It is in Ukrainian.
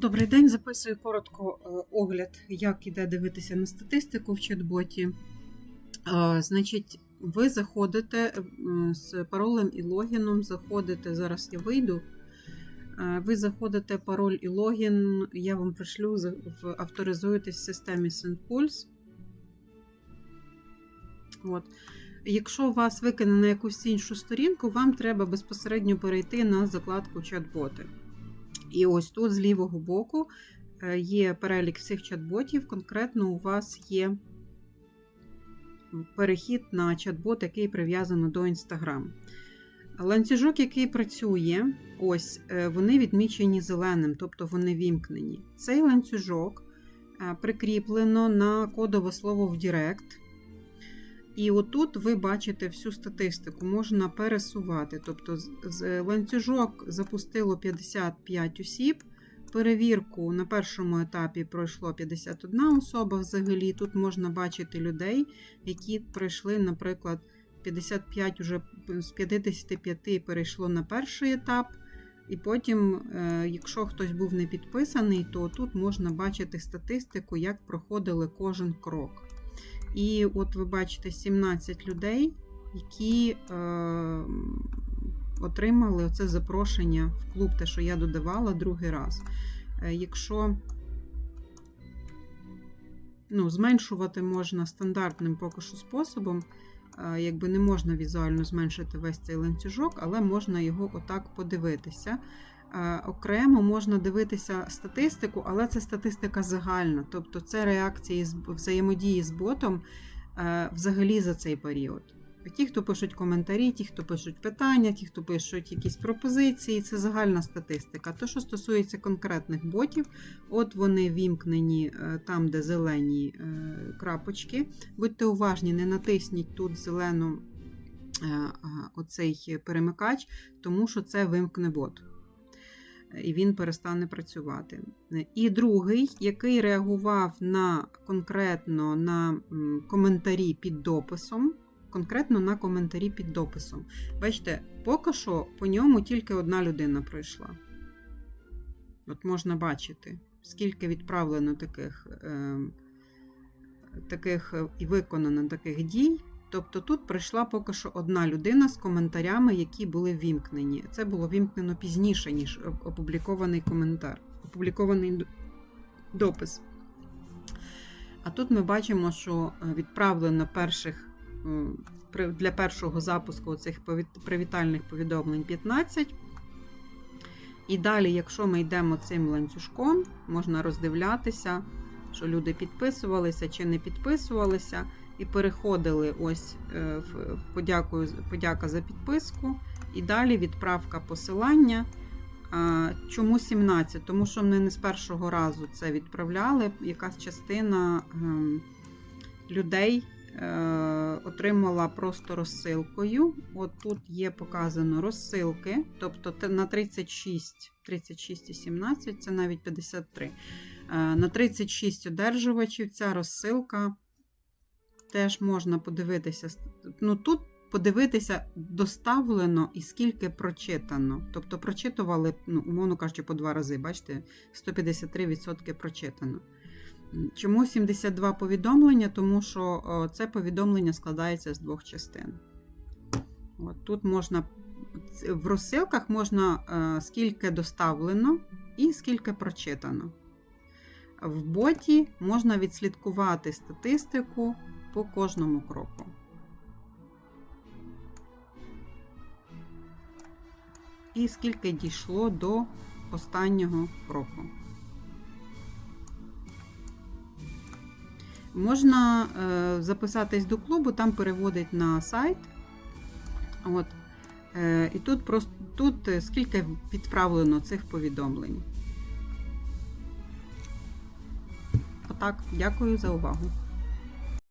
Добрий день, записую коротко е, огляд, як іде дивитися на статистику в чат-боті. Е, Значить, ви заходите з паролем і логіном, заходите, зараз я вийду. Е, Ви заходите пароль і логін, я вам пришлю, авторизуєтесь в системі SendPulse. От. Якщо вас викине на якусь іншу сторінку, вам треба безпосередньо перейти на закладку чат-боти. І ось тут з лівого боку е, є перелік всіх чат-ботів. Конкретно у вас є перехід на чат-бот, який прив'язано до Instagram. Ланцюжок, який працює, ось е, вони відмічені зеленим, тобто вони вімкнені. Цей ланцюжок е, прикріплено на кодове слово в Директ. І отут ви бачите всю статистику, можна пересувати. Тобто, з- ланцюжок запустило 55 осіб. Перевірку на першому етапі пройшло 51 особа взагалі. Тут можна бачити людей, які пройшли, наприклад, 55 уже з 55 перейшло на перший етап. І потім, е, якщо хтось був не підписаний, то тут можна бачити статистику, як проходили кожен крок. І от ви бачите 17 людей, які е, отримали оце запрошення в клуб, те, що я додавала другий раз. Е, якщо ну, зменшувати можна стандартним поки що способом, е, якби не можна візуально зменшити весь цей ланцюжок, але можна його отак подивитися. Е, Окремо можна дивитися статистику, але це статистика загальна, тобто це реакції взаємодії з ботом е, взагалі за цей період. Ті, хто пишуть коментарі, ті, хто пишуть питання, ті, хто пишуть якісь пропозиції, це загальна статистика. То, що стосується конкретних ботів, от вони вімкнені е, там, де зелені крапочки. Будьте уважні, не натисніть тут зелену оцей перемикач, тому що це вимкне бот і він перестане працювати. І другий, який реагував на конкретно на коментарі під дописом. Конкретно на коментарі під дописом. Бачите, поки що по ньому тільки одна людина пройшла. От можна бачити, скільки відправлено таких, е, таких і виконано таких дій. Тобто тут прийшла поки що одна людина з коментарями, які були вімкнені. Це було вімкнено пізніше, ніж опублікований коментар, опублікований допис. А тут ми бачимо, що е, відправлено перших для першого запуску цих привітальних повідомлень 15. І далі, якщо ми йдемо цим ланцюжком, можна роздивлятися, що люди підписувалися чи не підписувалися і переходили ось е, в подякую, подяка за підписку. І далі відправка посилання. Чому 17? Тому що вони не з першого разу це відправляли. Якась частина ем, людей е, отримала просто розсилкою. От тут є показано розсилки, тобто на 36, 36 і 17, це навіть 53. Е, На 36 одержувачів ця розсилка теж можна подивитися. Ну тут подивитися доставлено і скільки прочитано. Тобто прочитували, ну, умовно кажучи, по два рази. Бачите, 153% прочитано. Чому 72 повідомлення? Тому що о, це повідомлення складається з двох частин. От, тут можна в розсилках можна е, скільки доставлено і скільки прочитано. В боті можна відслідкувати статистику по кожному кроку. І скільки дійшло до останнього кроку. Можна е, записатись до клубу, там переводить на сайт. От. Е, і тут просто тут е, скільки відправлено цих повідомлень. Отак, дякую за увагу.